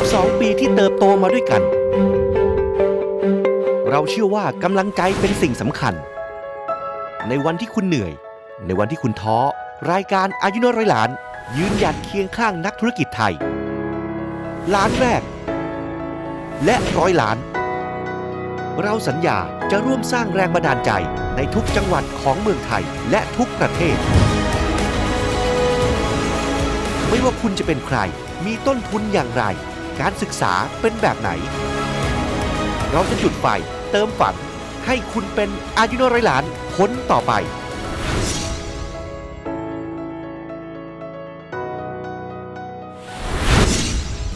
12 ปีที่เติบโตมาด้วยกัน เราเชื่อว่ากำลังใจเป็นสิ่งสำคัญ ในวันที่คุณเหนื่อย ในวันที่คุณท้อ รายการอายุน้อยร้อยล้าน ยืนหยัดเคียงข้างนักธุรกิจไทย ล้านแรก และร้อยล้าน เราสัญญาจะร่วมสร้างแรงบันดาลใจในทุกจังหวัดของเมืองไทยและทุกประเทศ ไม่ว่าคุณจะเป็นใคร มีต้นทุนอย่างไร การศึกษาเป็นแบบไหน เราจะจุดไฟเติมฝัน ให้คุณเป็นอายุนอยร้อยล้านคนต่อไป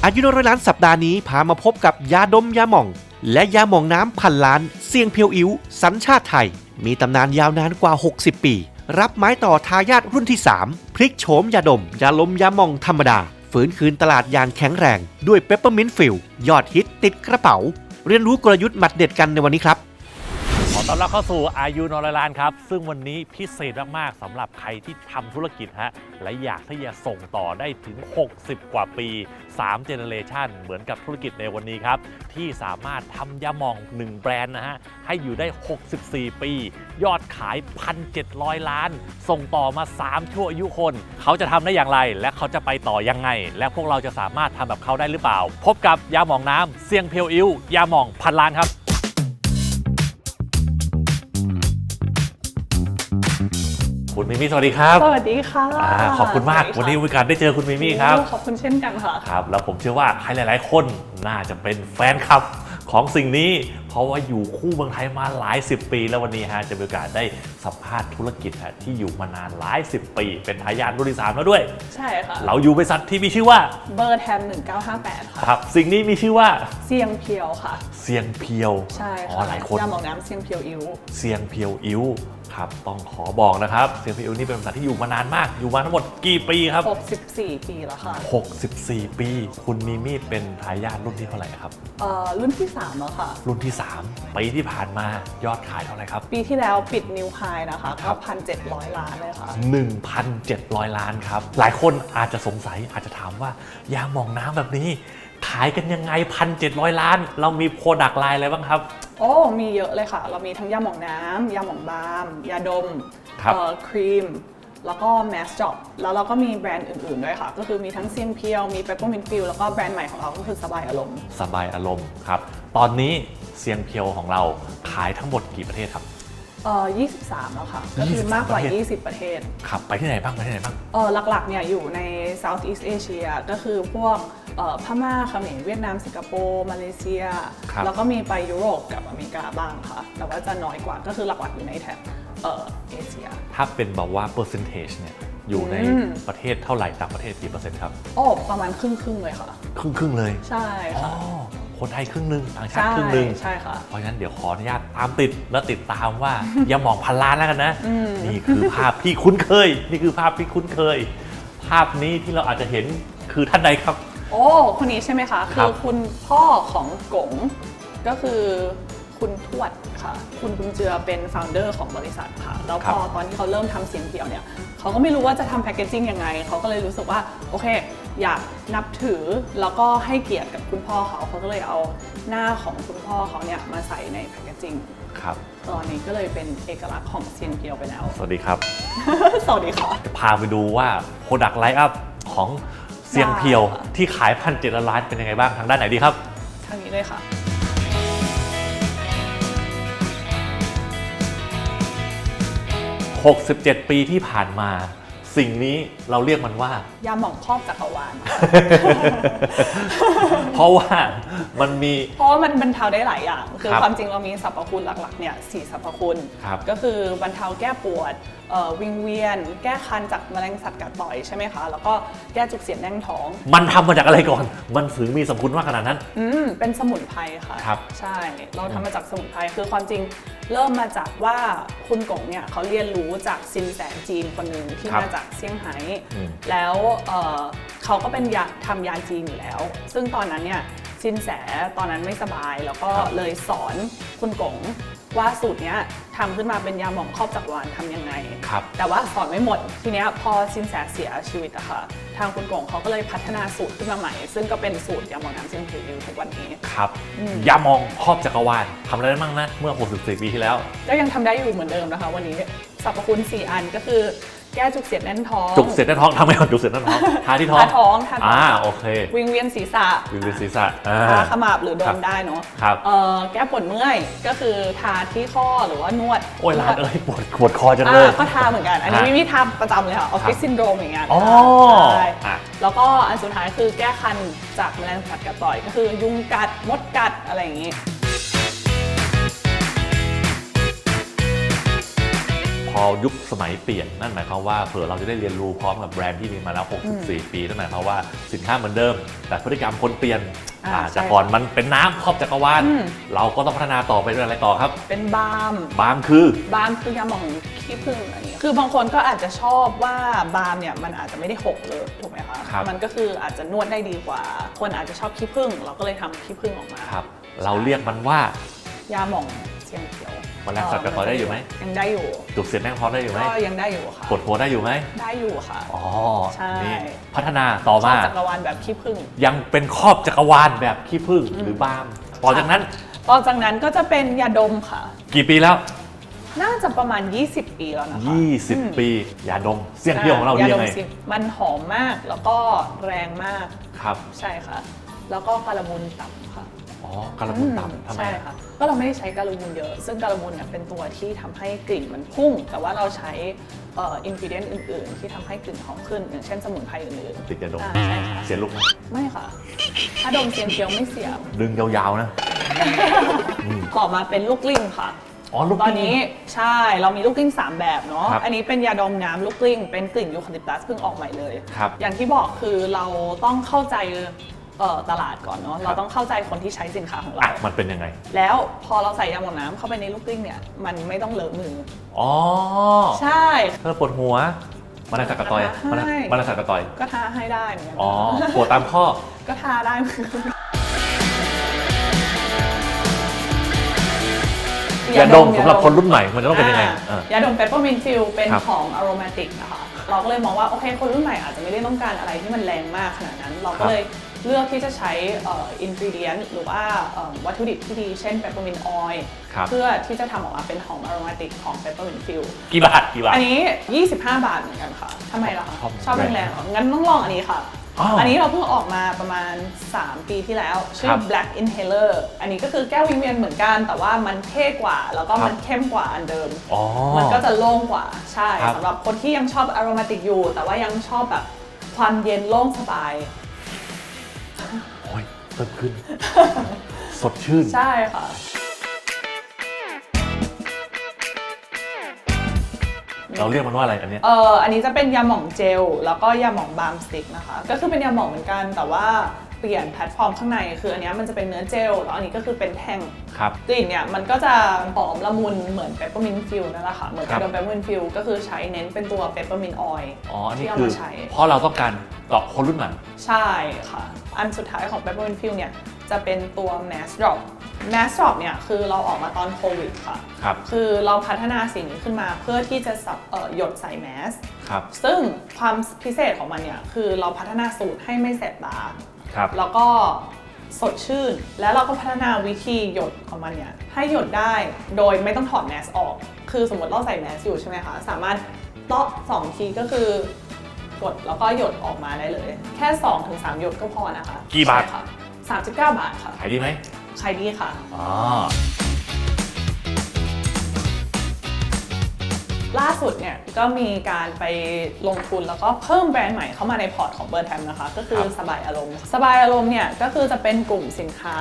อายุนอยร้อยล้านสัปดาห์นี้พามาพบกับยาดมยาหม่อง และยาหม่องน้ำพันล้าน เสียงเพียวอิ๋วสัญชาติไทย มีตำนานยาวนานกว่า 60 ปี รับไม้ต่อทายาทรุ่นที่ 3 พลิกโฉมยาดม ยาลมยาหม่องธรรมดา ฝืนคืนตลาดอย่างแข็งแรง ด้วยเปปเปอร์มินต์ฟิลยอดฮิตติดกระเป๋า เรียนรู้กลยุทธ์หมัดเด็ดกันในวันนี้ครับ ต้อนรับเข้าสู่อายุนอยล้านครับ ซึ่งวันนี้พิเศษมาก ๆสำหรับใครที่ทำธุรกิจฮะและอยากที่จะส่งต่อได้ถึง 60 กว่าปี 3 เจเนเรชันเหมือนกับธุรกิจในวันนี้ครับ ที่สามารถทำยาหมอง 1 แบรนด์นะฮะ ให้อยู่ได้ 64 ปี ยอดขาย 1,700 ล้าน ส่งต่อมา 3 ชั่วอายุคน เขาจะทำได้อย่างไร และเขาจะไปต่อยังไง และพวกเราจะสามารถทำแบบเขาได้หรือเปล่า พบกับยาหมองน้ำเซียงเพียวอิ้วยาหมองพันล้านครับ คุณมิมี่สวัสดีครับสวัสดีค่ะอ่าขอบคุณมากสสดีวันนี้มีโอกาสได้เจอคุณมิมี่ครับโอ้ขอบคุณเช่นกันค่ะครับแล้วผมเชื่อว่าใครหลาย ๆ คนน่าจะเป็นแฟนคลับของสิ่งนี้ เพราะว่าอยู่คู่เมืองไทยมาหลายสิบปี แล้ววันนี้ฮะจะมีโอกาสได้สัมภาษณ์ธุรกิจฮะที่อยู่มานานหลายสิบปี เป็นทายาทรุ่นที่สามแล้วด้วย ใช่ค่ะ เราอยู่บริษัทที่มีชื่อว่าเบอร์แทม1958 ค่ะครับสิ่งนี้มีชื่อว่าเสียงเพียวค่ะเซียงเพียวใช่อ๋อค่ะหลายคนยาหมองน้ำเสียงเพียวอิ้วเซียงเพียวอิ้ว ครับต้องขอบอกนะครับเซียงเพียวอิ้วนี่เป็นบริษัทที่อยู่มานานมาก อยู่มาทั้งหมดกี่ปีครับ 64 ปีแล้วค่ะ 64 ปี คุณมิมี่เป็นทายาทรุ่นที่เท่าไหร่ครับ เอ่อรุ่นที่ 3 แล้วค่ะ รุ่นที่3ปีที่ผ่านมายอดขายเท่าไหร่ครับ ปีที่แล้วปิดนิวไฮนะคะครัก็บ พันเจ็ดร้อยล้านเลยค่ะ 1,700 ล้านครับ หลายคนอาจจะสงสัยอาจจะถามว่ายาหมองน้ำแบบนี้ ขายกันยังไง 1,700 ล้าน เรามีโปรดักต์ไลน์อะไรบ้างครับ โอ้ มีเยอะเลยค่ะ เรามีทั้งยาหมองน้ำ ยาหมองบาล์มยาดมครับ เอ่อครีม แล้วก็แมสจ็อบ แล้วเราก็มีแบรนด์อื่น ๆ ด้วยค่ะ ก็คือมีทั้งเซียงเพียว มีเปปเปอร์มินฟิลแล้วก็แบรนด์ใหม่ของเราก็คือสบายอารมณ์ สบายอารมณ์ครับ ตอนนี้เซียงเพียวของเราขายทั้งหมดกี่ประเทศครับ เอ่อ23 แล้วค่ะ ก็คือมากกว่า20ประเทศ ครับ ไปที่ไหนบ้างไปที่ไหนบ้าง เออหลักๆเนี่ยอยู่ใน Southeast Asia ก็คือพวกเอ่อ พม่าเขมรเวียดนามสิงคโปร์มาเลเซีย ครับแล้วก็มีไปยุโรปกับอเมริกาบ้างค่ะ แต่ว่าจะน้อยกว่าก็คือหลักๆอยู่ในแถบเอ่อเอเชีย ถ้าเป็นแบบว่า percentage เนี่ยอยู่ในอืม ประเทศเท่าไหร่ต่างประเทศกี่เปอร์เซ็นต์ครับ โอ้ประมาณครึ่งครึ่งๆเลยค่ะ ครึ่งครึ่งๆเลยใช่อ๋อค่ะคนไทยครึ่งหนึ่งต่างชาติใช่ครึ่งหนึ่ง ใช่ค่ะ เพราะฉะนั้นเดี๋ยวขออนุญาตตามติดและติดตามว่า อย่าหมองพันล้านแล้วกันนะนี่คือภาพที่คุ้นเคย นี่คือภาพที่คุ้นเคย ภาพนี้ที่เราอาจจะเห็นคือท่านใดครับ โอ้คนนี้ใช่ไหมคะครัคืบอคุณพ่อของกงก็คือคุณทวดค่ะ คุณบุญเจือเป็น f o u เดอร์ของบริษัทค่ะ แล้วพอตอนที่เขาเริ่มทำเสียงเพียวเนี่ยเขาก็ไม่รู้ว่าจะทำแพคเกจิ้งยังไง เขาก็เลยรู้สึกว่า โอเค อยากนับถือแล้วก็ให้เกียรติกับคุณพ่อเขาเขาก็เลยเอาหน้าของคุณพ่อเขาเนี่ยมาใส่ในแพคเกจิ้งครับ ตอนนี้ก็เลยเป็นเอกลักษณ์ของเซียงเพียวไปแล้ว สวัสดีครับ สวัสดีค่ะจะพาไปดูว่า Product Line Up ของ เสียงเพียวได้ค่ะที่ขายพันเจ็ดล้านเป็นยังไงบ้างทางด้านไหนดีครับ ทางนี้เลยค่ะ 67 ปีที่ผ่านมา สิ่งนี้เราเรียกมันว่า ยาหม่องครอบจักรวาล เพราะว่ามันมี เพราะว่ามันบรรเทาได้หลายอย่าง คือครับความจริงเรามีสรรพคุณหลักๆเนี่ยสี่สรรพคุณ ครับก็คือบรรเทาแก้ปวดเอ่อวิงเวียน แก้คันจากแมลงสัตว์กัดต่อยใช่ไหมคะ แล้วก็แก้จุกเสียดแน่นท้อง มันทำมาจากอะไรก่อน มันถึงมีสมคุณมากขนาดนั้น อืมเป็นสมุนไพรค่ะ ครับใช่ เราทำมาจากสมุนไพร คือความจริงเริ่มมาจากว่าคุณกงเนี่ยเขาเรียนรู้จากซินแสจีนคนหนึ่งที่ครับมาจากเซี่ยงไฮ้ อืม แล้วเอ่อเขาก็เป็นยาทำยาจีนอยู่แล้ว ซึ่งตอนนั้นเนี่ย ซินแสตอนนั้นไม่สบาย แล้วก็ครับเลยสอนคุณกงว่าสูตรเนี้ยทำขึ้นมาเป็นยาหม่องครอบจักรวาลทำยังไง ครับ แต่ว่าสอนไม่หมด ทีเนี้ยพอสินแสเสียชีวิตอะค่ะ ทางคุณกงเขาก็เลยพัฒนาสูตรขึ้นมาใหม่ ซึ่งก็เป็นสูตรยาหม่องน้ำเส้นผิวอยู่ทุกวันนี้ ครับอืมยามองครอบจักรวาลทำอะไรได้บ้างนะ เมื่อ 64 ปีที่แล้ว ก็ยังทำได้อยู่เหมือนเดิมนะคะ วันนี้สรรพคุณ 4 อันก็คือ แก้จุกเสียดแน่นท้องจุกเสร็จในท้องทำไมก่อนจุกเสร็จในท้องทาที่ท้องทาท้องทาท้องอ่าโอเค วิงเวียนศีรษะวิงเวียนศีรษะอ่าทาขมับหรือโดครันบได้เนาะครับเอ่อแก้ปวดเมื่อยก็คือทาที่ข้อหรือว่านวดโอ้ยร้านเอ้ยปวดปวดคอจังเลอ่ายก็ทาเหมือนกัน อันนี้ฮะวิวิทาประจำเลยค่ะออฟฟิศครับซินโดรมอย่างเงี้ยอ๋อใช่อะแล้วก็อันสุดท้ายคือแก้คันจากแมลงสัตว์กัดต่อยก็คือยุงกัดมดกัดอะไรอย่างงี้ อยุคสมัยเปลี่ยนนั่นหมายความว่าเผื่อเราจะได้เรียนรู้พร้อมกับแบรนด์ที่มีมาแล้ว 64 ปีนั่นหมายความว่าสินค้าเหมือนเดิม แต่พฤติกรรมคนเปลี่ยนอ่าอ่าใช่ จากก่อนมันเป็นน้ำครอบจักรวาลอืมเราก็ต้องพัฒนาต่อไปด้วยอะไรต่อครับ เป็นบาล์มบางคือบาล์มคือยาหม่องขี้ผึ้งอะไรอย่างเงี้ยคือบางคนก็อาจจะชอบว่าบาล์มเนี่ยมันอาจจะไม่ได้หกเลยถูกไหมคะครับ มันก็คืออาจจะนวดได้ดีกว่า คนอาจจะชอบขี้ผึ้งเราก็เลยทำขี้ผึ้งออกมา ครับ เราเรียกมันว่า ยาหม่องเชียงเขียว แมลงสัตว์กัดต่อยได้อยู่ไหมยังได้อยู่จุกเสียดแน่งท้องได้อยู่ไหมก็ยังได้อยู่ค่ะปวดหัวได้อยู่ไหมได้อยู่ค่ะอ๋อใช่นี่พัฒนาต่อครอมาบจักรวาลแบบขี้ผึ้งยังเป็นครอบจักรวาลแบบขี้ผึ้งหรือบาล์มต่อจากนั้นต่อจากนั้นก็จะเป็นยาดมค่ะ กี่ปีแล้วน่าจะประมาณ 20 ปีแล้วนะคะ20 ปียาดมเสียงเพียวของเราดียังไงยดมสิมันหอมมากแล้วก็แรงมากครับใช่ค่ะ แล้วก็การะมูลต่ำค่ะ อ๋อการะมุนต่ำทำไมใช่อะค่ะ ก็เราไม่ได้ใช้การะมูลเยอะ ซึ่งการะมูลเนี่ยเป็นตัวที่ทำให้กลิ่นมันพุ่ง แต่ว่าเราใช้เอ่ออินกิเดียนอื่น ๆ ที่ทำให้กลิ่นหอมขึ้น อย่างเช่นสมุนไพรอื่น ติดยาดมอ่าใช่ค่ะ เสียลูกไหมๆ ไม่ค่ะ ถ้าดมเซียนเคียวไม่เสียบดึงยาวๆนะ ต่อมาเป็นลูกกลิ้งค่ะ อ๋อลูก ตอนนี้ใช่เรามีลูกกลิ้ง 3 แบบเนาะครับอันนี้เป็นยาดมน้ำลูกกลิ้งเป็นกลิ่นยูคาลิปตัสเพิ่งออกใหม่เลย ครับอย่างที่บอกคือเราต้องเข้าใจ เอ่อตลาดก่อนเนาะครับเราต้องเข้าใจคนที่ใช้สินค้าของอะเรา มันเป็นยังไง แล้วพอเราใส่ยาหมองน้ำเข้าไปในลูกกลิ้งเนี่ย มันไม่ต้องเลอะมือ อ๋อใช่ถ้าปวดหัวมันสัตว์กระต่อยใช่ มันสัตว์กระต่อย ก็ทาให้ได้เหมือนกันอ๋อปวดตามข้อ ก็ทาได้เหมือนกันยาดมสำหรับคนรุ่นใหม่มันจะต้องเป็นยังไงอ่าเออ ยาดมเปปเปอร์มินฟิลเป็นครับ ของ aromatic นะคะ เราก็เลยมองว่า โอเค คนรุ่นใหม่อาจจะไม่ได้ต้องการอะไรที่มันแรงมากขนาดนั้น เราก็เลย เลือกที่จะใช้เอ่อ ingredient หรือว่าเอ่อวัตถุดิบที่ดี เช่น peppermint oil ครับเพื่อที่จะทำออกมาเป็นหอม aromatic ของ peppermint fill กี่บาทกี่บาทอันนี้ 25 บาทเหมือนกันค่ะทำไมล่ะคะชอบชอบแรงแรงๆเหรองั้นต้องลองอันนี้ค่ะอ้าวอันนี้เราเพิ่งออกมาประมาณ 3 ปีที่แล้ว ชื่ครัอบ black inhaler อันนี้ก็คือแก้ววิงเวียนเหมือนกัน แต่ว่ามันเท่กว่า แล้วก็ครับมันเข้มกว่าอันเดิมอ๋อมันก็จะโล่งกว่าใช่ครับสำหรับคนที่ยังชอบ aromatic อยู่ แต่ว่ายังชอบแบบความเย็นโล่งสบายโอ้ย เติมขึ้น สดชื่น ใช่ค่ะ เราเรียกมันว่าอะไรอันเนี้ย เอออันนี้จะเป็นยาหม่องเจลแล้วก็ยาหม่องบาล์มสติกนะคะ ก็คือเป็นยาหม่องเหมือนกันแต่ว่าเปลี่ยนแพลตฟอร์มข้างใน คืออันเนี้ยมันจะเป็นเนื้อเจลแล้วอันนี้ก็คือเป็นแท่งครับกลิ่นเนี่ยมันก็จะหอมละมุนเหมือนเปปเปอร์มินต์ฟิลนั่นแหละค่ะเหมือนครักับบโดนเปปเปอร์มินต์ฟิลก็คือใช้เน้นเป็นตัวเปปเปอร์มินต์ออยล์อ๋ออันนี้ที่เอาคือมาใช้เพราะเราต้องการเกาะคนรุ่นใหม่ใช่ค่ะ อันสุดท้ายของเปปเปอร์มินต์ฟิลเนี่ยจะเป็นตัว Mass Drop Mass Drop เนี่ยคือเราออกมาตอนโควิดค่ะครับคือเราพัฒนาสิ่งนี้ขึ้นมาเพื่อที่จะสับเอ่อหยดใส่แมสครับซึ่งความพิเศษของมันเนี่ยคือเราพัฒนาสูตรให้ไม่แสบตา ครับ แล้วก็สดชื่น แล้วเราก็พัฒนาวิธีหยดของมันเนี่ยให้หยดได้โดยไม่ต้องถอดแมสออก คือสมมติเราใส่แมสอยู่ใช่ไหมคะ สามารถเตาะสองทีก็คือกดแล้วก็หยดออกมาได้เลย แค่2-3ถึงหยดก็พอนะคะกี่บาท ใช่ค่ะ39 บาทค่ะขายดีไหมใช้ดีค่ะ อ๋อ ล่าสุดเนี่ยก็มีการไปลงทุนแล้วก็เพิ่มแบรนด์ใหม่เข้ามาในพอร์ตของเบอร์แทมนะคะ ก็คือครับสบายอารมณ์ สบายอารมณ์เนี่ยก็คือจะเป็นกลุ่มสินค้า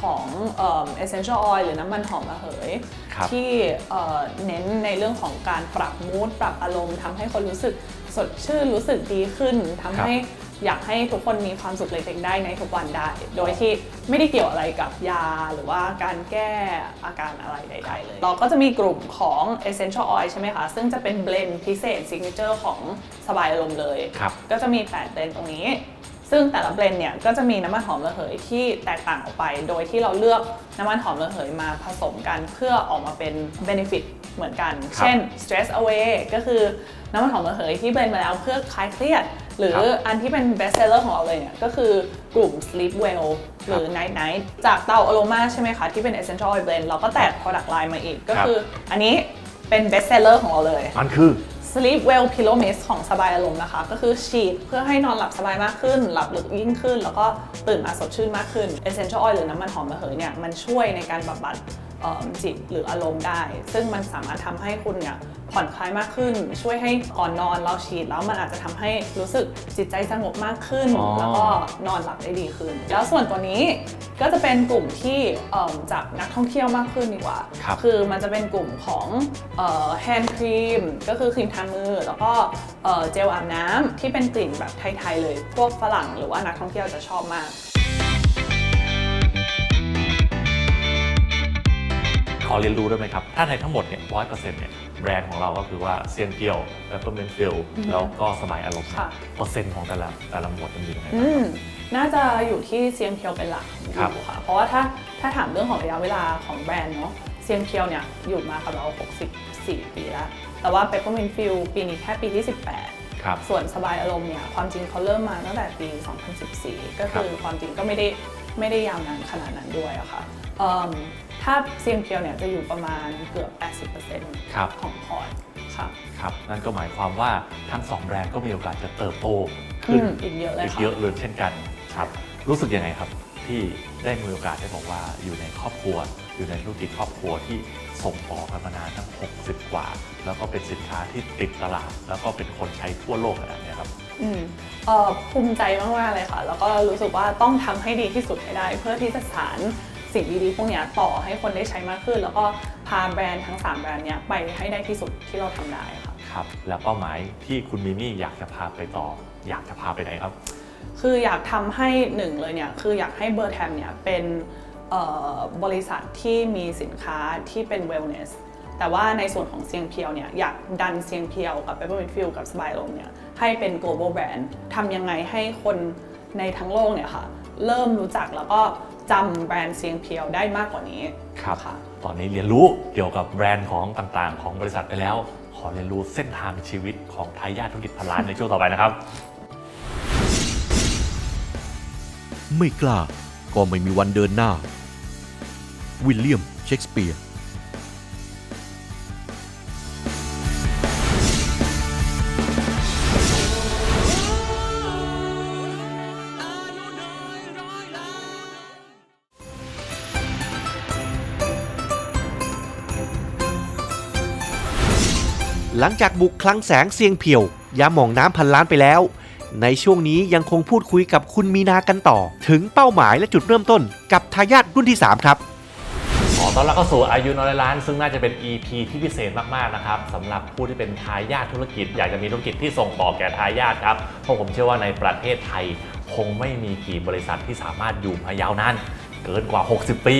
ของเอ่อ essential oil หรือน้ำมันหอมระเหยครับที่เอ่อเน้นในเรื่องของการปรับมูดปรับอารมณ์ทำให้คนรู้สึกสดชื่นรู้สึกดีขึ้นทำให้ อยากให้ทุกคนมีความสุขเล็กๆได้ในทุกวันได้ โดยที่ไม่ได้เกี่ยวอะไรกับยาหรือว่าการแก้อาการอะไรใด ๆ เลย เราก็จะมีกลุ่มของ essential oil ใช่ไหมคะ ซึ่งจะเป็นเบลนด์พิเศษ signature ของสบายอารมณ์เลย ครับ ก็จะมี8เบลนด์ตรงนี้ ซึ่งแต่ละเบรนด์เนี่ยก็จะมีน้ำมันหอมระเหยที่แตกต่างออกไป โดยที่เราเลือกน้ำมันหอมระเหยมาผสมกันเพื่อออกมาเป็น benefit เหมือนกัน ครับ เช่น stress away ก็คือน้ำมันหอมระเหยที่เบรนด์มาแล้วเพื่อคลายเครียด หรือครับอันที่เป็น best seller ของเราเลยเนี่ยก็คือกลุ่ม sleep well หรือ night night จากเตาอโรมาใช่ไหมคะ ที่เป็น essential oil blend เราก็แตก product line มาอีก ก็ครับคืออันนี้เป็น best seller ของเราเลย มันคือ Sleep Well Pillow Mist ของสบายอารมณ์นะคะ ก็คือฉีดเพื่อให้นอนหลับสบายมากขึ้น หลับลึกยิ่งขึ้น แล้วก็ตื่นมาสดชื่นมากขึ้น Essential Oil หรือน้ำมันหอมระเหยเนี่ย มันช่วยในการบำบัดเอิ่ม จิตหรืออารมณ์ได้ ซึ่งมันสามารถทำให้คุณเนี่ยผ่อนคลายมากขึ้น ช่วยให้ก่อนนอนเราฉีดแล้วมันอาจจะทำให้รู้สึกจิตใจสงบมากขึ้นอ๋อแล้วก็นอนหลับได้ดีขึ้น แล้วส่วนตัวนี้ก็จะเป็นกลุ่มที่เอิ่มจากนักท่องเที่ยวมากขึ้นดีกว่าครับคือมันจะเป็นกลุ่มของแฮนด์ครีมก็คือครีมทามือ แล้วก็เอ่อเจลอาบน้ำที่เป็นกลิ่นแบบไทยๆเลย พวกฝรั่งหรือว่านักท่องเที่ยวจะชอบมาก ขอเรียนรู้ได้ไหมครับ ถ้าในทั้งหมดเนี่ยร้อยเปอร์เซ็นต์เนี่ยแบรนด์ของเราก็คือว่าเซียนเกียวแล้วก็เมนฟิลอือฮึแล้วก็สบายอารมณ์ค่ะ เปอร์เซ็นต์ของแต่ละแต่ละหมวดมันอยู่ยังไงอืบ้างมน่าจะอยู่ที่เซียงเพียวเป็นหลักครับอยู่ค่ะ เพราะว่าถ้าถ้าถามเรื่องของระยะเวลาของแบรนด์เนาะเซียงเพียวเนี่ยอยู่มากับเรา 64 ปีแล้ว แต่ว่าเปปเปอร์มินฟิลปีนี้แค่ปีที่ 18 ครับ ส่วนสบายอารมณ์เนี่ยความจริงเขาเริ่มมาตั้งแต่ปี 2014 ก็คือความจริงก็ไม่ได้ไม่ได้ยาวนานขนาดนั้นด้วยอะค่ะเอิ่ม ถ้าเซียงเพียวเนี่ยจะอยู่ประมาณเกือบ80%ครับของพอร์ตค่ะครับ นั่นก็หมายความว่าทั้งสองแบรนด์ก็มีโอกาสจะเติบโตขึ้นอืมอีกเยอะเลยอีกค่ะ เยอะเลยเช่นกันครับรู้สึกยังไงครับที่ได้มีโอกาสได้บอกว่าอยู่ในครอบครัว อยู่ในธุรกิจครอบครัวที่ส่งต่อกันมานานทั้ง 60 กว่า แล้วก็เป็นสินค้าที่ติดตลาด แล้วก็เป็นคนใช้ทั่วโลกขนาดเนี้ยครับ อืมเอ่อภูมิใจมาก ๆ เลยค่ะ แล้วก็รู้สึกว่าต้องทำให้ดีที่สุดให้ได้ เพื่อที่จะสาน สิ่งดีๆพวกเนี้ยต่อให้คนได้ใช้มากขึ้น แล้วก็พาแบรนด์ทั้ง 3 แบรนด์เนี้ยไปให้ได้ที่สุดที่เราทำได้ค่ะครับแล้วเป้าหมายที่คุณมิมี่อยากจะพาไปต่อ อยากจะพาไปไหนครับ คืออยากทำให้หนึ่งเลยเนี่ยคืออยากให้เบอร์แทมเนี่ยเป็นเอ่อบริษัทที่มีสินค้าที่เป็น wellness แต่ว่าในส่วนของเซียงเพียวเนี่ยอยากดันเซียงเพียวกับ Peppermint Field กับสบายลมเนี่ยให้เป็น global brand ทำยังไงให้คนในทั้งโลกเนี่ยค่ะเริ่มรู้จักแล้วก็ จำแบรนด์เซียงเพียวได้มากกว่านี้ครับค่ะ ตอนนี้เรียนรู้เกี่ยวกับแบรนด์ของต่างๆ ของบริษัทไปแล้ว ขอเรียนรู้เส้นทางชีวิตของทายาทธุรกิจพันล้านในช่วงต่อไปนะครับ ไม่กล้าก็ไม่มีวันเดินหน้า วิลเลียมเชกสเปียร์ หลังจากบุกคลังแสงเซียงเพียวยาหมองน้ำพันล้านไปแล้ว ในช่วงนี้ยังคงพูดคุยกับคุณมีนากันต่อ ถึงเป้าหมายและจุดเริ่มต้นกับทายาทรุ่นที่ 3 ครับขอต้อนรับเข้าสู่อายุน้อยล้าน ซึ่งน่าจะเป็น EP ที่พิเศษมากๆนะครับสำหรับผู้ที่เป็นทายาทธุรกิจ อยากจะมีธุรกิจที่ส่งต่อแก่ทายาทครับเพราะผมเชื่อว่าในประเทศไทย คงไม่มีกี่บริษัทที่สามารถอยู่มายาวนานเกินกว่า 60 ปี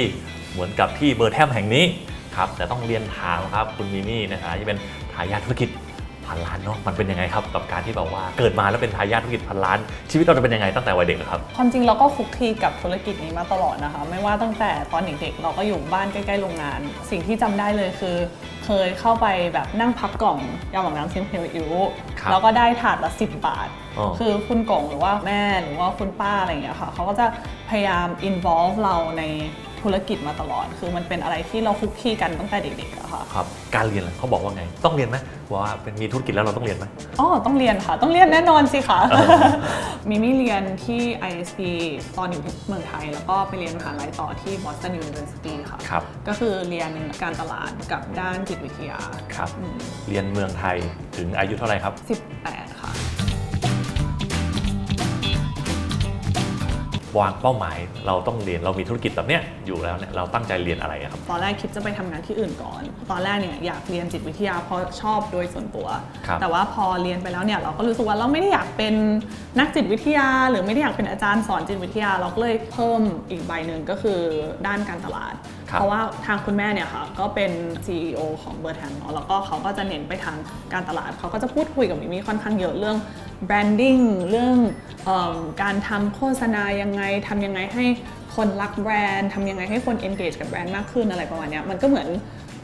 เหมือนกับที่เบอร์แทมแห่งนี้ครับแต่ต้องเรียนถามครับคุณมิมี่นะฮะที่เป็น ทายาทธุรกิจพันล้านเนาะมันเป็นยังไงครับกับการที่แบบว่าเกิดมาแล้วเป็นทายาทธุรกิจพันล้าน ชีวิตเราจะเป็นยังไงตั้งแต่วัยเด็กอะครับความจริงเราก็คลุกคลีกับธุรกิจนี้มาตลอดนะคะ ไม่ว่าตั้งแต่ตอนเด็กๆเราก็อยู่บ้านใกล้ๆโรงงาน สิ่งที่จำได้เลยคือ เคยเข้าไปแบบนั่งพับกล่องยาหมองน้ำเซียงเพียวอิ๋วครับแล้วก็ได้ถาดละ10 บาทอ๋อคือคุณกงหรือว่าแม่หรือว่าคุณป้าอะไรอย่างเงี้ยค่ะเขาก็จะพยายาม involve เราใน ธุรกิจมาตลอด คือมันเป็นอะไรที่เราคลุกคลีกันตั้งแต่เด็กๆอะค่ะครับ การเรียนล่ะเขาบอกว่าไง ต้องเรียนไหมว่าเป็นมีธุรกิจแล้วเราต้องเรียนไหม อ๋อต้องเรียนค่ะ ต้องเรียนแน่นอนสิคะมิมี่เรียนที่ ISP ตอนอยู่ที่เมืองไทย แล้วก็ไปเรียนมหาลัยต่อที่ Boston University ค่ะ ครับ ก็คือเรียนการตลาดกับด้านจิตวิทยาครับ อืมเรียนเมืองไทยถึงอายุเท่าไหร่ครับ 18 ค่ะ วางเป้าหมาย เราต้องเรียนเรามีธุรกิจแบบเนี้ยอยู่แล้วเนี่ยเราตั้งใจเรียนอะไรอะครับ ตอนแรกคิดจะไปทำงานที่อื่นก่อน ตอนแรกเนี่ยอยากเรียนจิตวิทยาเพราะชอบโดยส่วนตัว ครับแต่ว่าพอเรียนไปแล้วเนี่ยเราก็รู้สึกว่าเราไม่ได้อยากเป็นนักจิตวิทยา หรือไม่ได้อยากเป็นอาจารย์สอนจิตวิทยา เราก็เลยเพิ่มอีกใบหนึ่งก็คือด้านการตลาดครับ เพราะว่าทางคุณแม่เนี่ยค่ะก็เป็น CEO ของเบอร์แทนเนาะแล้วก็เขาก็จะเน้นไปทางการตลาด เขาก็จะพูดคุยกับมิมี่ค่อนข้างเยอะเรื่องแบรนดิ้งเรื่องออการทำโฆษณายังไงทำยังไงให้คนรักแบรนด์ทำยังไงให้คน engage กับแบรนด์มากขึ้นอะไรประมาณนี้มันก็เหมือน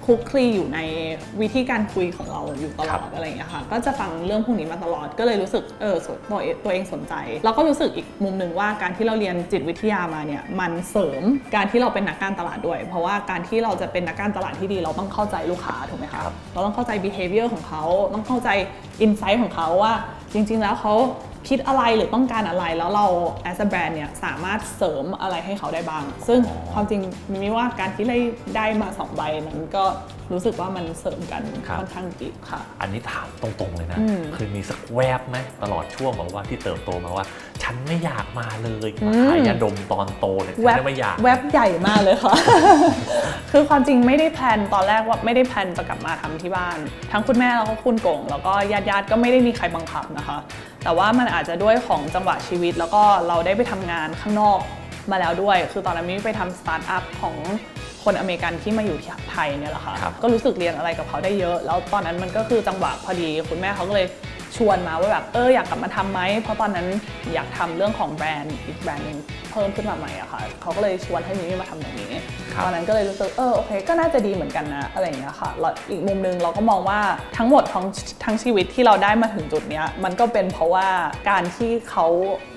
คลุกคลีอยู่ในวิธีการคุยของเราอยู่ตลครัอดบอะไรอย่างเงี้ยค่ะ ก็จะฟังเรื่องพวกนี้มาตลอด ก็เลยรู้สึกเออสนตัวเองตัวเองสนใจ แล้วก็รู้สึกอีกมุมหนึ่งว่าการที่เราเรียนจิตวิทยามาเนี่ยมันเสริมการที่เราเป็นนักการตลาดด้วย เพราะว่าการที่เราจะเป็นนักการตลาดที่ดี เราต้องเข้าใจลูกค้าถูกไหมคะครับเราต้องเข้าใจ behavior ของเขาต้องเข้าใจ insight ของเขาว่าจริง ๆ แล้วเขา คิดอะไรหรือต้องการอะไรแล้วเรา as a brand เนี่ยสามารถเสริมอะไรให้เขาได้บ้าง ซึ่งความจริงมิมิว่าการที่ได้ได้มาสองใบนั้นก็รู้สึกว่ามันเสริมกันครับ ค่อนข้างดีค่ะ อันนี้ถามตรงๆเลยนะ อืม เคยมีสักแวบไหมตลอดช่วงแบบว่าที่เติบโตมาว่าฉั นไม่อยากมาเลยอืมามขายยาดมตอนโตเนี่ยฉันแว็บไม่อยากแว็บใหญ่มากเลยค่ะ คือความจริงไม่ได้แพลนตอนแรกว่าไม่ได้แพลนจะกลับมาทำที่บ้าน ทั้งคุณแม่แล้วก็คุณกงแล้วก็ญาติญาติๆก็ไม่ได้มีใครบังคับนะคะ แต่ว่ามันอาจจะด้วยของจังหวะชีวิต แล้วก็เราได้ไปทำงานข้างนอกมาแล้วด้วย คือตอนนั้นมิไปทำสตาร์ทอัพของคนอเมริกันที่มาอยู่ที่ไทยเนี่ยแหละค่ะครับก็รู้สึกเรียนอะไรกับเขาได้เยอะ แล้วตอนนั้นมันก็คือจังหวะพอดี คุณแม่เขาก็เลย ชวนมาว่าแบบเอออยากกลับมาทำไหมเพราะตอนนั้นอยากทำเรื่องของแบรนด์อีกแบรนด์หนึงเพิ่มขึ้นมาใหม่อะค่ะเขาก็เลยชวนให้มิมี่มาทำแบบนี้ ครับ ตอนนั้นก็เลยรู้สึกเออโอเค ก็น่าจะดีเหมือนกันนะอะไรอย่างเงี้ยค่ะแล้วอีกมุมหนึงเราก็มองว่าทั้งหมดของทั้งชีวิตที่เราได้มาถึงจุดเนี้ยมันก็เป็นเพราะว่าการที่เขา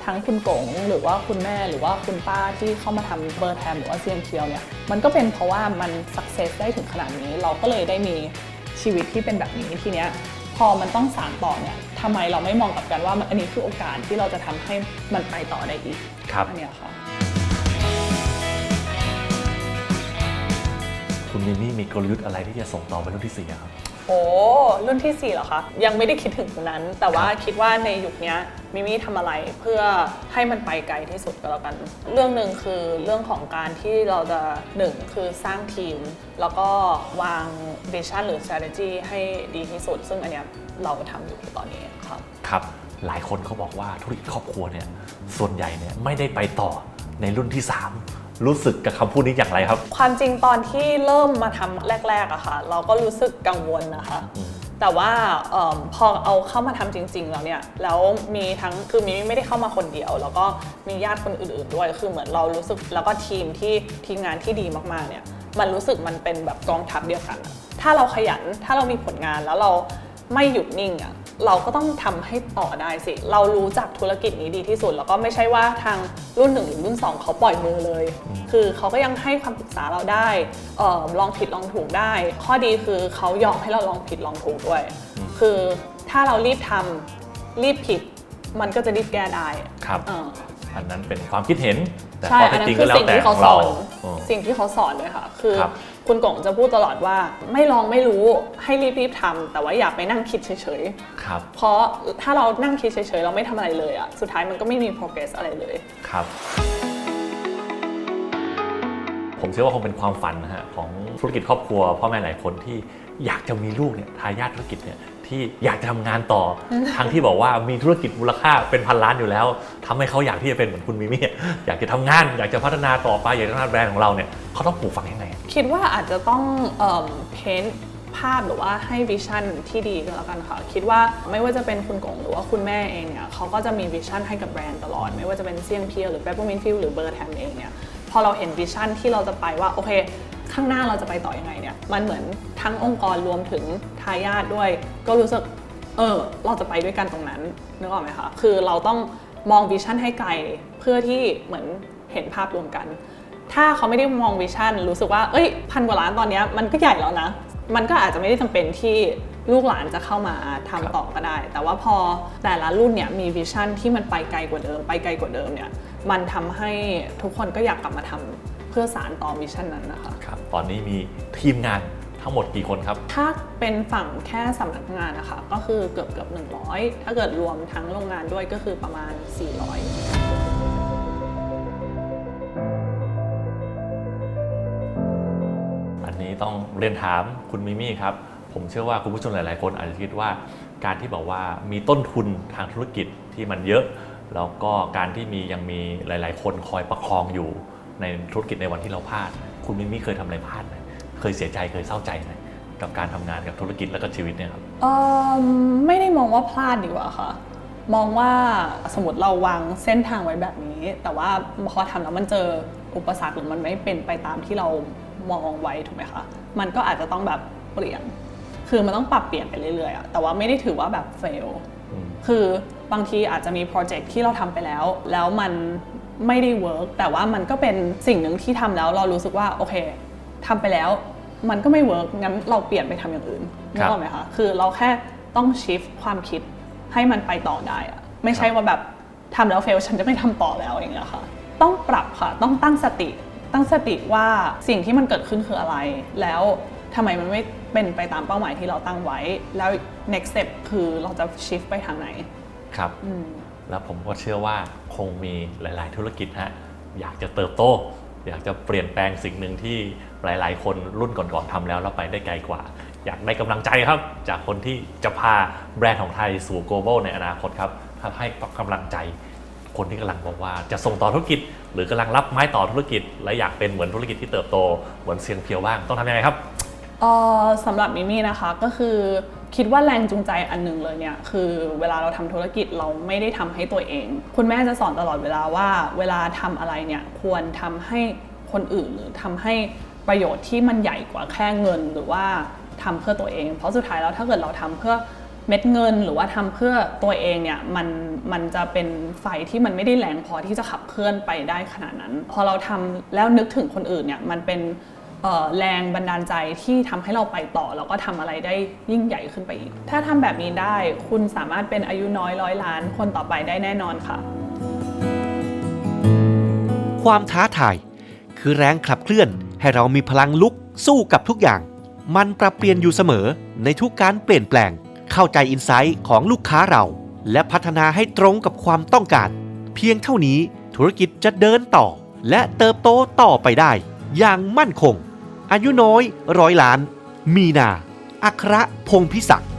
ทั้งคุณกงหรือว่าคุณแม่หรือว่าคุณป้าที่เข้ามาทำเบอร์แทมหรือว่าเซียนเคียวเนี่ยมันก็เป็นเพราะว่ามันสักเซสได้ถึงขนาดนี้เราก็เลยได้มีชีวิตที่เป็นแบบนี้ทีเนี้ย พอมันต้องสานต่อเนี่ยทำไมเราไม่มองกลับกันว่ามันอันนี้คือโอกาสที่เราจะทำให้มันไปต่อได้อีกครับอันเนี้ยค่ะคุณมิมี่มีกลยุทธ์อะไรที่จะส่งต่อไปรุ่นที่สี่อะครับ โอ้รุ่นที่ 4 เหรอคะ ยังไม่ได้คิดถึงตรงนั้น แต่ว่าคิดว่าในยุคนี้มิมี่ทำอะไรเพื่อให้มันไปไกลที่สุดก็แล้วกัน เรื่องหนึ่งคือเรื่องของการที่เราจะหนึ่งคือสร้างทีม แล้วก็วาง vision หรือ strategy ให้ดีที่สุด ซึ่งอันเนี้ยเราทำอยู่ตอนนี้ครับ ครับ หลายคนเขาบอกว่าธุรกิจครอบครัวเนี่ยส่วนใหญ่เนี่ยไม่ได้ไปต่อในรุ่นที่ 3 รู้สึกกับคำพูดนี้อย่างไรครับ ความจริงตอนที่เริ่มมาทำแรกๆอะค่ะ เราก็รู้สึกกังวลนะคะ แต่ว่าเอพอเอาเข้ามาทำจริง ๆ แล้วเนี่ยแล้วมีทั้งคือมีไม่ได้เข้ามาคนเดียว แล้วก็มีญาติคนอื่น ๆ ด้วย คือเหมือนเรารู้สึกแล้วก็ทีมที่ทีมงานที่ดีมากๆเนี่ยมันรู้สึกมันเป็นแบบกองทัพเดียวกัน ถ้าเราขยันถ้าเรามีผลงานแล้วเราไม่หยุดนิ่งอะ เราก็ต้องทำให้ต่อได้สิ เรารู้จักธุรกิจนี้ดีที่สุด แล้วก็ไม่ใช่ว่าทางรุ่นหนึ่งหรือรุ่นสองเขาปล่อยมือเลย คือเขาก็ยังให้คำปรึกษาเราได้เออลองผิดลองถูกได้ ข้อดีคือเขายอมให้เราลองผิดลองถูกด้วย คือถ้าเรารีบทำรีบผิด มันก็จะรีบแก้ได้ครับเอออันนั้นเป็นความคิดเห็น แต่ใช่ข้ออัเท็นจนั้จรินงคืก็อแล้วสิ่งแต่ที่ขเขาองสเราอนเออสิ่งที่เขาสอนเลยค่ะ คือ ครับคุณกงจะพูดตลอดว่าไม่ลองไม่รู้ให้รีบรีบๆทำแต่ว่าอย่าไปนั่งคิดเฉยครับ ๆ เพราะถ้าเรานั่งคิดเฉยๆเราไม่ทำอะไรเลยอะสุดท้ายมันก็ไม่มี progress อะไรเลย ครับ ผมเชื่อว่าคงเป็นความฝันนะฮะของธุรกิจครอบครัวพ่อแม่หลายคนที่อยากจะมีลูกเนี่ยทายาทธุรกิจเนี่ยที่อยากจะทำงานต่อ ทั้งที่บอกว่ามีธุรกิจมูลค่าเป็นพันล้านอยู่แล้วทำให้เขาอยากที่จะเป็นเหมือนคุณมิมี่ อยากจะทำงาน อยากจะพัฒนาต่อไปอยากจะพัฒนาแบรนด์ของเราเนี่ยเขาต้องปลูกฝังยังไง คิดว่าอาจจะต้องเพ้นภาพหรือว่าให้วิชั่นที่ดีก็แล้วกันค่ะ คิดว่าไม่ว่าจะเป็นคุณกงหรือว่าคุณแม่เองเนี่ยเขาก็จะมีวิชั่นให้กับแบรนด์ตลอด ไม่ว่าจะเป็นเซียงเพียวหรือแบ p เปอร์มินฟิลหรือเบอร์แทมเองเนี่ยพอเราเห็นวิชั่นที่เราจะไปว่าโอเค ข้างหน้าเราจะไปต่อยังไงเนี่ยมันเหมือนทั้งองค์กรรวมถึงทายาทด้วย ก็รู้สึกเออเราจะไปด้วยกันตรงนั้นนึกออกไหมคะคือเราต้องมองวิชั่นให้ไกลเพื่อที่เหมือนเห็นภาพรวมกัน ถ้าเขาไม่ได้มองวิชั่นรู้สึกว่าเอ้ยพันกว่าล้านตอนเนี้ยมันก็ใหญ่แล้วนะ มันก็อาจจะไม่ได้จำเป็นที่ลูกหลานจะเข้ามาทำครับต่อก็ได้ แต่ว่าพอแต่ละรุ่นเนี่ยมีวิชั่นที่มันไปไกลกว่าเดิม ไปไกลกว่าเดิมเนี่ยมันทำให้ทุกคนก็อยากกลับมาทำเพื่อสารต่อวิชั่นนั้นนะคะครับตอนนี้มีทีมงานทั้งหมดกี่คนครับ ถ้าเป็นฝั่งแค่สำนักงานนะคะ ก็คือเกือบเกือบ100 ถ้าเกิดรวมทั้งโรงงานด้วยก็คือประมาณ 400 นี้ต้องเรียนถามคุณมิมี่ครับ ผมเชื่อว่าคุณผู้ชมหลาย ๆ คนอาจจะคิดว่าการที่บอกว่ามีต้นทุนทางธุรกิจที่มันเยอะ แล้วก็การที่มียังมีหลาย ๆ คนคอยประคองอยู่ในธุรกิจในวันที่เราพลาด คุณมิมี่เคยทำอะไรพลาดไหมเคยเสียใจเคยเศร้าใจไหมกับการทำงานกับธุรกิจและก็ชีวิตเนี่ยครับเออไม่ได้มองว่าพลาดดีกว่าค่ะ มองว่าสมมติเราวางเส้นทางไว้แบบนี้ แต่ว่าพอทำแล้วมันเจออุปสรรคหรือมันไม่เป็นไปตามที่เรา มองไว้ถูกไหมคะ มันก็อาจจะต้องแบบเปลี่ยน คือมันต้องปรับเปลี่ยนไปเรื่อยๆอะแต่ว่าไม่ได้ถือว่าแบบ fail อืมคือบางทีอาจจะมีโปรเจกต์ที่เราทำไปแล้ว แล้วมันไม่ได้เวิร์กแต่ว่ามันก็เป็นสิ่งหนึ่งที่ทำแล้วเรารู้สึกว่าโอเคทำไปแล้ว มันก็ไม่เวิร์กงั้นเราเปลี่ยนไปทำอย่างอื่นนึกออกไหมคะ คือเราแค่ต้องชิฟความคิดให้มันไปต่อได้อะไม่ใช่ว่าแบบทำแล้วเฟลฉันจะไม่ทำต่อแล้วอย่างเงี้ยค่ะ ต้องปรับค่ะ ต้องตั้งสติ ตั้งสติว่าสิ่งที่มันเกิดขึ้นคืออะไร แล้วทำไมมันไม่เป็นไปตามเป้าหมายที่เราตั้งไว้ แล้ว next step คือเราจะ shift ไปทางไหนครับ อืม แล้วผมก็เชื่อว่าคงมีหลาย ๆ ธุรกิจฮะอยากจะเติบโต อยากจะเปลี่ยนแปลงสิ่งหนึ่งที่หลาย ๆ คนรุ่นก่อน ๆทำแล้วแล้วไปได้ไกลกว่า อยากได้กำลังใจครับ จากคนที่จะพาแบรนด์ของไทยสู่ global ในอนาคตครับทำให้กำลังใจ คนที่กำลังบอกว่าจะส่งต่อธุรกิจ หรือกำลังรับไม้ต่อธุรกิจ และอยากเป็นเหมือนธุรกิจที่เติบโตเหมือนเซียงเพียวบ้างต้องทำยังไงครับสำหรับมิมี่นะคะก็คือคิดว่าแรงจูงใจอันหนึ่งเลยเนี่ยคือเวลาเราทำธุรกิจเราไม่ได้ทำให้ตัวเอง คุณแม่จะสอนตลอดเวลาว่า เวลาทำอะไรเนี่ยควรทำให้คนอื่นหรือทำให้ประโยชน์ที่มันใหญ่กว่าแค่เงิน หรือว่าทำเพื่อตัวเอง เพราะสุดท้ายแล้วถ้าเกิดเราทำเพื่อ เม็ดเงินหรือว่าทำเพื่อตัวเองเนี่ยมันมันจะเป็นไฟที่มันไม่ได้แรงพอที่จะขับเคลื่อนไปได้ขนาดนั้น พอเราทำแล้วนึกถึงคนอื่นเนี่ยมันเป็นแรงบันดาลใจที่ทำให้เราไปต่อ แล้วก็ทำอะไรได้ยิ่งใหญ่ขึ้นไปอีก ถ้าทำแบบนี้ได้คุณสามารถเป็นอายุน้อยร้อยล้านคนต่อไปได้แน่นอนค่ะ ความท้าทายคือแรงขับเคลื่อนให้เรามีพลังลุกสู้กับทุกอย่าง มันปรับเปลี่ยนอยู่เสมอในทุกการเปลี่ยนแปลง เข้าใจอินไซต์ของลูกค้าเรา และพัฒนาให้ตรงกับความต้องการ เพียงเท่านี้ธุรกิจจะเดินต่อ และเติบโตต่อไปได้ อย่างมั่นคง อายุน้อยร้อยล้าน มีนา อัครพงพิศักดิ์